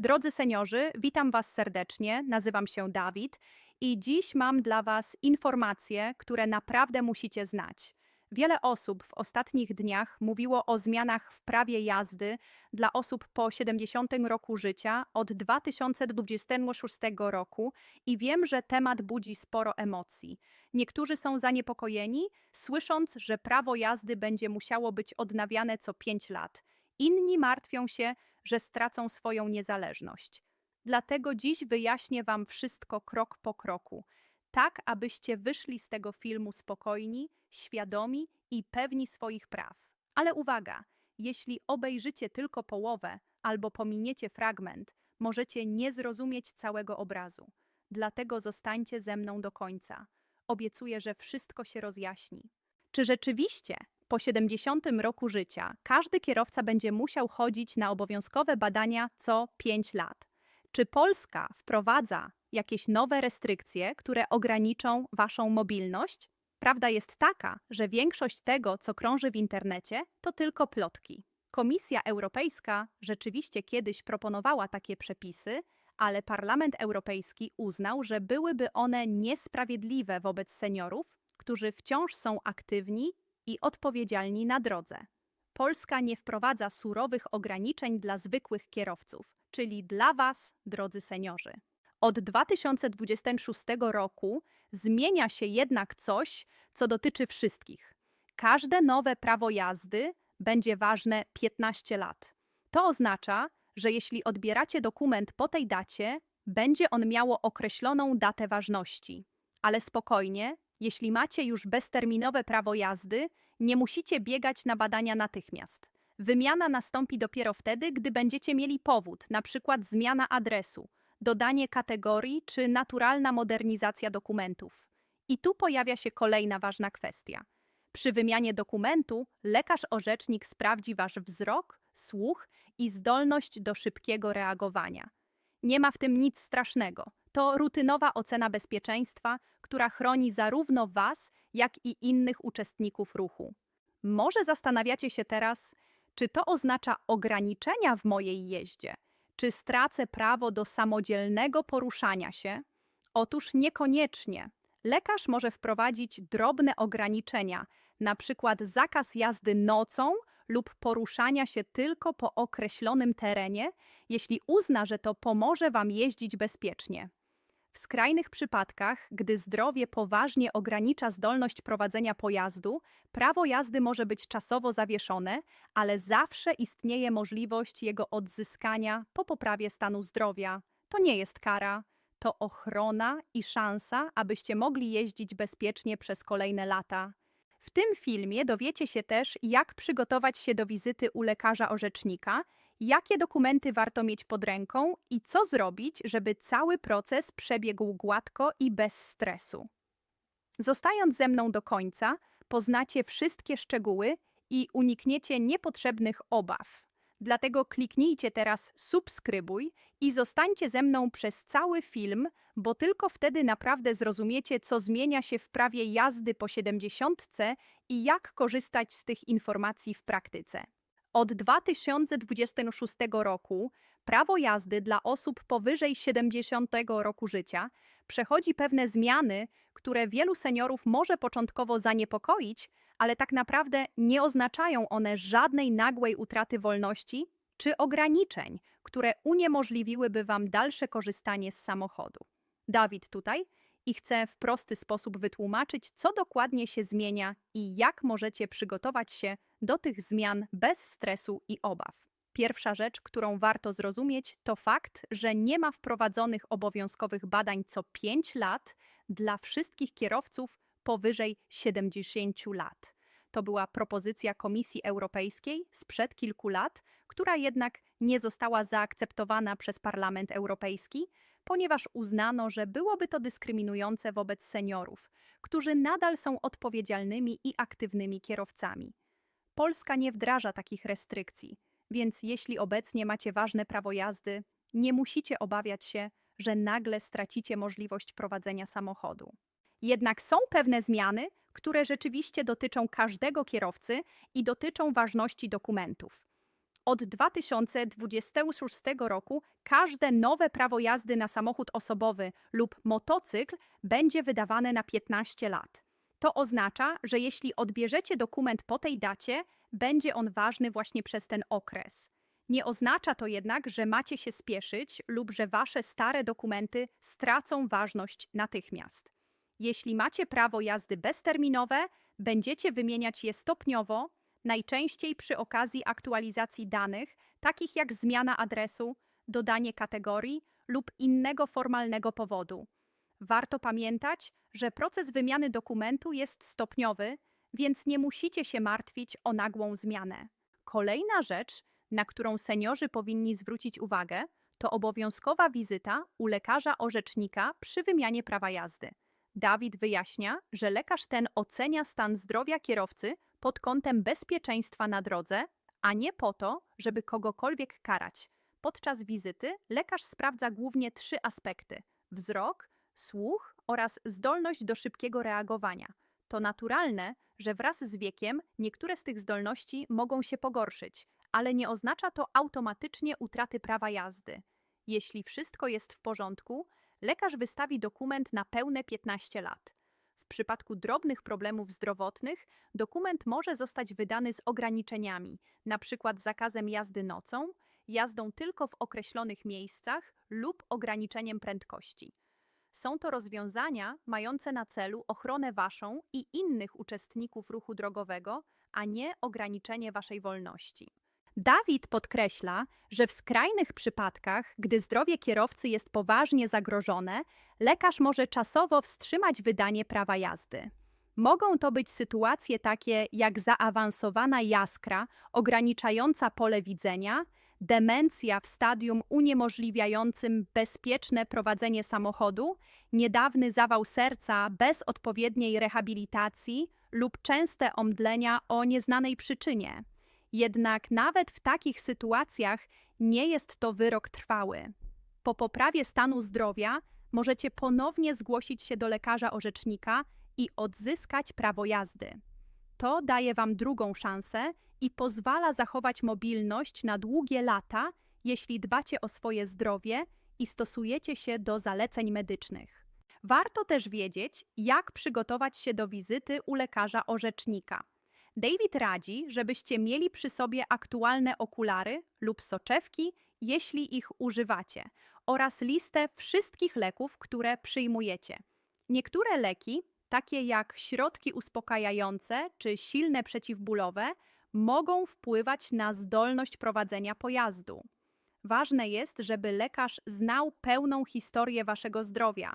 Drodzy seniorzy, witam Was serdecznie. Nazywam się Dawid i dziś mam dla Was informacje, które naprawdę musicie znać. Wiele osób w ostatnich dniach mówiło o zmianach w prawie jazdy dla osób po 70 roku życia od 2026 roku i wiem, że temat budzi sporo emocji. Niektórzy są zaniepokojeni, słysząc, że prawo jazdy będzie musiało być odnawiane co 5 lat. Inni martwią się, że stracą swoją niezależność. Dlatego dziś wyjaśnię Wam wszystko krok po kroku, tak abyście wyszli z tego filmu spokojni, świadomi i pewni swoich praw. Ale uwaga, jeśli obejrzycie tylko połowę albo pominiecie fragment, możecie nie zrozumieć całego obrazu. Dlatego zostańcie ze mną do końca. Obiecuję, że wszystko się rozjaśni. Czy rzeczywiście po 70 roku życia każdy kierowca będzie musiał chodzić na obowiązkowe badania co 5 lat? Czy Polska wprowadza jakieś nowe restrykcje, które ograniczą waszą mobilność? Prawda jest taka, że większość tego, co krąży w internecie, to tylko plotki. Komisja Europejska rzeczywiście kiedyś proponowała takie przepisy, ale Parlament Europejski uznał, że byłyby one niesprawiedliwe wobec seniorów, którzy wciąż są aktywni i odpowiedzialni na drodze. Polska nie wprowadza surowych ograniczeń dla zwykłych kierowców, czyli dla Was, drodzy seniorzy. Od 2026 roku zmienia się jednak coś, co dotyczy wszystkich. Każde nowe prawo jazdy będzie ważne 15 lat. To oznacza, że jeśli odbieracie dokument po tej dacie, będzie on miało określoną datę ważności. Ale spokojnie, jeśli macie już bezterminowe prawo jazdy, nie musicie biegać na badania natychmiast. Wymiana nastąpi dopiero wtedy, gdy będziecie mieli powód, np. zmiana adresu, dodanie kategorii czy naturalna modernizacja dokumentów. I tu pojawia się kolejna ważna kwestia. Przy wymianie dokumentu lekarz-orzecznik sprawdzi wasz wzrok, słuch i zdolność do szybkiego reagowania. Nie ma w tym nic strasznego. To rutynowa ocena bezpieczeństwa, która chroni zarówno Was, jak i innych uczestników ruchu. Może zastanawiacie się teraz, czy to oznacza ograniczenia w mojej jeździe? Czy stracę prawo do samodzielnego poruszania się? Otóż niekoniecznie. Lekarz może wprowadzić drobne ograniczenia, na przykład zakaz jazdy nocą lub poruszania się tylko po określonym terenie, jeśli uzna, że to pomoże Wam jeździć bezpiecznie. W skrajnych przypadkach, gdy zdrowie poważnie ogranicza zdolność prowadzenia pojazdu, prawo jazdy może być czasowo zawieszone, ale zawsze istnieje możliwość jego odzyskania po poprawie stanu zdrowia. To nie jest kara, to ochrona i szansa, abyście mogli jeździć bezpiecznie przez kolejne lata. W tym filmie dowiecie się też, jak przygotować się do wizyty u lekarza orzecznika, jakie dokumenty warto mieć pod ręką i co zrobić, żeby cały proces przebiegł gładko i bez stresu. Zostając ze mną do końca, poznacie wszystkie szczegóły i unikniecie niepotrzebnych obaw. Dlatego kliknijcie teraz subskrybuj i zostańcie ze mną przez cały film, bo tylko wtedy naprawdę zrozumiecie, co zmienia się w prawie jazdy po 70 i jak korzystać z tych informacji w praktyce. Od 2026 roku prawo jazdy dla osób powyżej 70 roku życia przechodzi pewne zmiany, które wielu seniorów może początkowo zaniepokoić, ale tak naprawdę nie oznaczają one żadnej nagłej utraty wolności czy ograniczeń, które uniemożliwiłyby Wam dalsze korzystanie z samochodu. Dawid tutaj i chcę w prosty sposób wytłumaczyć, co dokładnie się zmienia i jak możecie przygotować się do tych zmian bez stresu i obaw. Pierwsza rzecz, którą warto zrozumieć, to fakt, że nie ma wprowadzonych obowiązkowych badań co 5 lat dla wszystkich kierowców powyżej 70 lat. To była propozycja Komisji Europejskiej sprzed kilku lat, która jednak nie została zaakceptowana przez Parlament Europejski, ponieważ uznano, że byłoby to dyskryminujące wobec seniorów, którzy nadal są odpowiedzialnymi i aktywnymi kierowcami. Polska nie wdraża takich restrykcji, więc jeśli obecnie macie ważne prawo jazdy, nie musicie obawiać się, że nagle stracicie możliwość prowadzenia samochodu. Jednak są pewne zmiany, które rzeczywiście dotyczą każdego kierowcy i dotyczą ważności dokumentów. Od 2026 roku każde nowe prawo jazdy na samochód osobowy lub motocykl będzie wydawane na 15 lat. To oznacza, że jeśli odbierzecie dokument po tej dacie, będzie on ważny właśnie przez ten okres. Nie oznacza to jednak, że macie się spieszyć lub że wasze stare dokumenty stracą ważność natychmiast. Jeśli macie prawo jazdy bezterminowe, będziecie wymieniać je stopniowo, najczęściej przy okazji aktualizacji danych, takich jak zmiana adresu, dodanie kategorii lub innego formalnego powodu. Warto pamiętać, że proces wymiany dokumentu jest stopniowy, więc nie musicie się martwić o nagłą zmianę. Kolejna rzecz, na którą seniorzy powinni zwrócić uwagę, to obowiązkowa wizyta u lekarza orzecznika przy wymianie prawa jazdy. Dawid wyjaśnia, że lekarz ten ocenia stan zdrowia kierowcy pod kątem bezpieczeństwa na drodze, a nie po to, żeby kogokolwiek karać. Podczas wizyty lekarz sprawdza głównie trzy aspekty: wzrok, słuch oraz zdolność do szybkiego reagowania. To naturalne, że wraz z wiekiem niektóre z tych zdolności mogą się pogorszyć, ale nie oznacza to automatycznie utraty prawa jazdy. Jeśli wszystko jest w porządku, lekarz wystawi dokument na pełne 15 lat. W przypadku drobnych problemów zdrowotnych dokument może zostać wydany z ograniczeniami, np. zakazem jazdy nocą, jazdą tylko w określonych miejscach lub ograniczeniem prędkości. Są to rozwiązania mające na celu ochronę waszą i innych uczestników ruchu drogowego, a nie ograniczenie waszej wolności. Dawid podkreśla, że w skrajnych przypadkach, gdy zdrowie kierowcy jest poważnie zagrożone, lekarz może czasowo wstrzymać wydanie prawa jazdy. Mogą to być sytuacje takie jak zaawansowana jaskra ograniczająca pole widzenia, demencja w stadium uniemożliwiającym bezpieczne prowadzenie samochodu, niedawny zawał serca bez odpowiedniej rehabilitacji lub częste omdlenia o nieznanej przyczynie. Jednak nawet w takich sytuacjach nie jest to wyrok trwały. Po poprawie stanu zdrowia możecie ponownie zgłosić się do lekarza orzecznika i odzyskać prawo jazdy. To daje Wam drugą szansę i pozwala zachować mobilność na długie lata, jeśli dbacie o swoje zdrowie i stosujecie się do zaleceń medycznych. Warto też wiedzieć, jak przygotować się do wizyty u lekarza orzecznika. David radzi, żebyście mieli przy sobie aktualne okulary lub soczewki, jeśli ich używacie, oraz listę wszystkich leków, które przyjmujecie. Niektóre leki, takie jak środki uspokajające czy silne przeciwbólowe, mogą wpływać na zdolność prowadzenia pojazdu. Ważne jest, żeby lekarz znał pełną historię waszego zdrowia.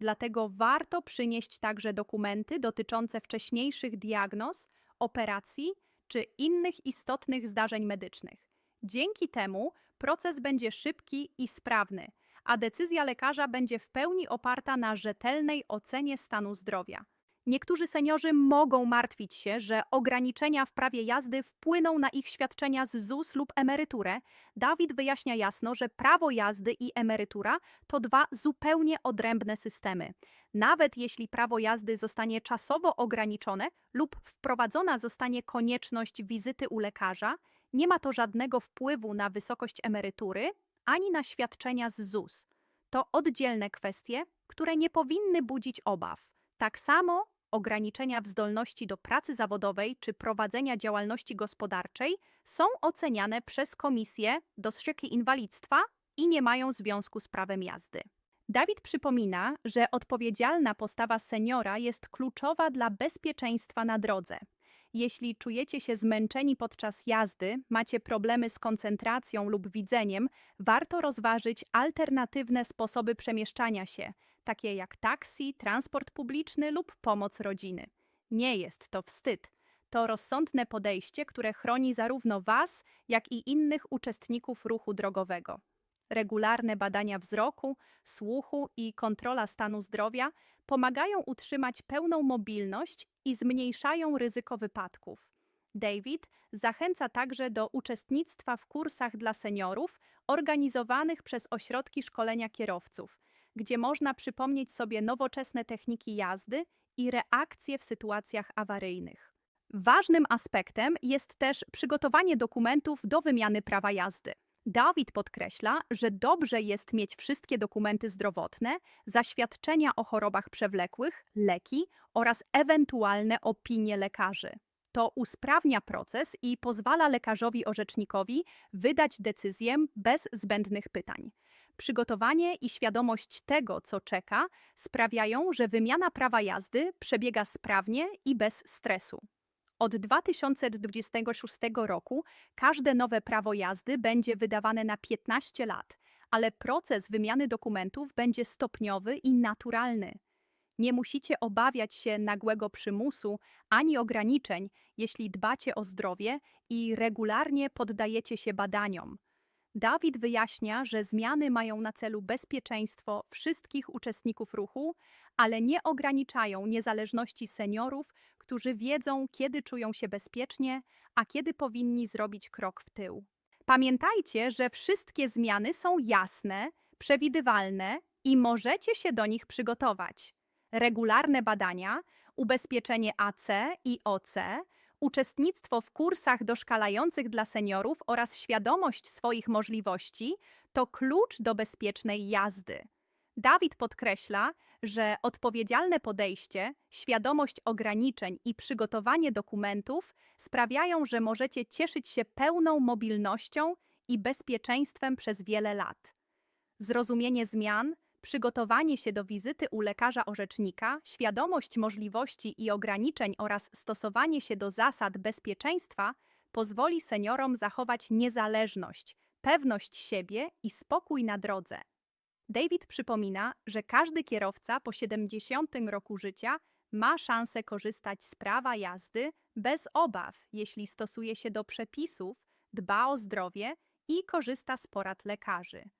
Dlatego warto przynieść także dokumenty dotyczące wcześniejszych diagnoz operacji czy innych istotnych zdarzeń medycznych. Dzięki temu proces będzie szybki i sprawny, a decyzja lekarza będzie w pełni oparta na rzetelnej ocenie stanu zdrowia. Niektórzy seniorzy mogą martwić się, że ograniczenia w prawie jazdy wpłyną na ich świadczenia z ZUS lub emeryturę. Dawid wyjaśnia jasno, że prawo jazdy i emerytura to dwa zupełnie odrębne systemy. Nawet jeśli prawo jazdy zostanie czasowo ograniczone lub wprowadzona zostanie konieczność wizyty u lekarza, nie ma to żadnego wpływu na wysokość emerytury ani na świadczenia z ZUS. To oddzielne kwestie, które nie powinny budzić obaw. Tak samo ograniczenia w zdolności do pracy zawodowej czy prowadzenia działalności gospodarczej są oceniane przez Komisję Dostrzeki Inwalidztwa i nie mają związku z prawem jazdy. Dawid przypomina, że odpowiedzialna postawa seniora jest kluczowa dla bezpieczeństwa na drodze. Jeśli czujecie się zmęczeni podczas jazdy, macie problemy z koncentracją lub widzeniem, warto rozważyć alternatywne sposoby przemieszczania się, takie jak taksi, transport publiczny lub pomoc rodziny. Nie jest to wstyd. To rozsądne podejście, które chroni zarówno Was, jak i innych uczestników ruchu drogowego. Regularne badania wzroku, słuchu i kontrola stanu zdrowia pomagają utrzymać pełną mobilność i zmniejszają ryzyko wypadków. David zachęca także do uczestnictwa w kursach dla seniorów organizowanych przez ośrodki szkolenia kierowców, gdzie można przypomnieć sobie nowoczesne techniki jazdy i reakcje w sytuacjach awaryjnych. Ważnym aspektem jest też przygotowanie dokumentów do wymiany prawa jazdy. Dawid podkreśla, że dobrze jest mieć wszystkie dokumenty zdrowotne, zaświadczenia o chorobach przewlekłych, leki oraz ewentualne opinie lekarzy. To usprawnia proces i pozwala lekarzowi orzecznikowi wydać decyzję bez zbędnych pytań. Przygotowanie i świadomość tego, co czeka, sprawiają, że wymiana prawa jazdy przebiega sprawnie i bez stresu. Od 2026 roku każde nowe prawo jazdy będzie wydawane na 15 lat, ale proces wymiany dokumentów będzie stopniowy i naturalny. Nie musicie obawiać się nagłego przymusu ani ograniczeń, jeśli dbacie o zdrowie i regularnie poddajecie się badaniom. Dawid wyjaśnia, że zmiany mają na celu bezpieczeństwo wszystkich uczestników ruchu, ale nie ograniczają niezależności seniorów, którzy wiedzą, kiedy czują się bezpiecznie, a kiedy powinni zrobić krok w tył. Pamiętajcie, że wszystkie zmiany są jasne, przewidywalne i możecie się do nich przygotować. Regularne badania, ubezpieczenie AC i OC, uczestnictwo w kursach doszkalających dla seniorów oraz świadomość swoich możliwości to klucz do bezpiecznej jazdy. Dawid podkreśla, że odpowiedzialne podejście, świadomość ograniczeń i przygotowanie dokumentów sprawiają, że możecie cieszyć się pełną mobilnością i bezpieczeństwem przez wiele lat. Zrozumienie zmian, przygotowanie się do wizyty u lekarza orzecznika, świadomość możliwości i ograniczeń oraz stosowanie się do zasad bezpieczeństwa pozwoli seniorom zachować niezależność, pewność siebie i spokój na drodze. David przypomina, że każdy kierowca po 70 roku życia ma szansę korzystać z prawa jazdy bez obaw, jeśli stosuje się do przepisów, dba o zdrowie i korzysta z porad lekarzy.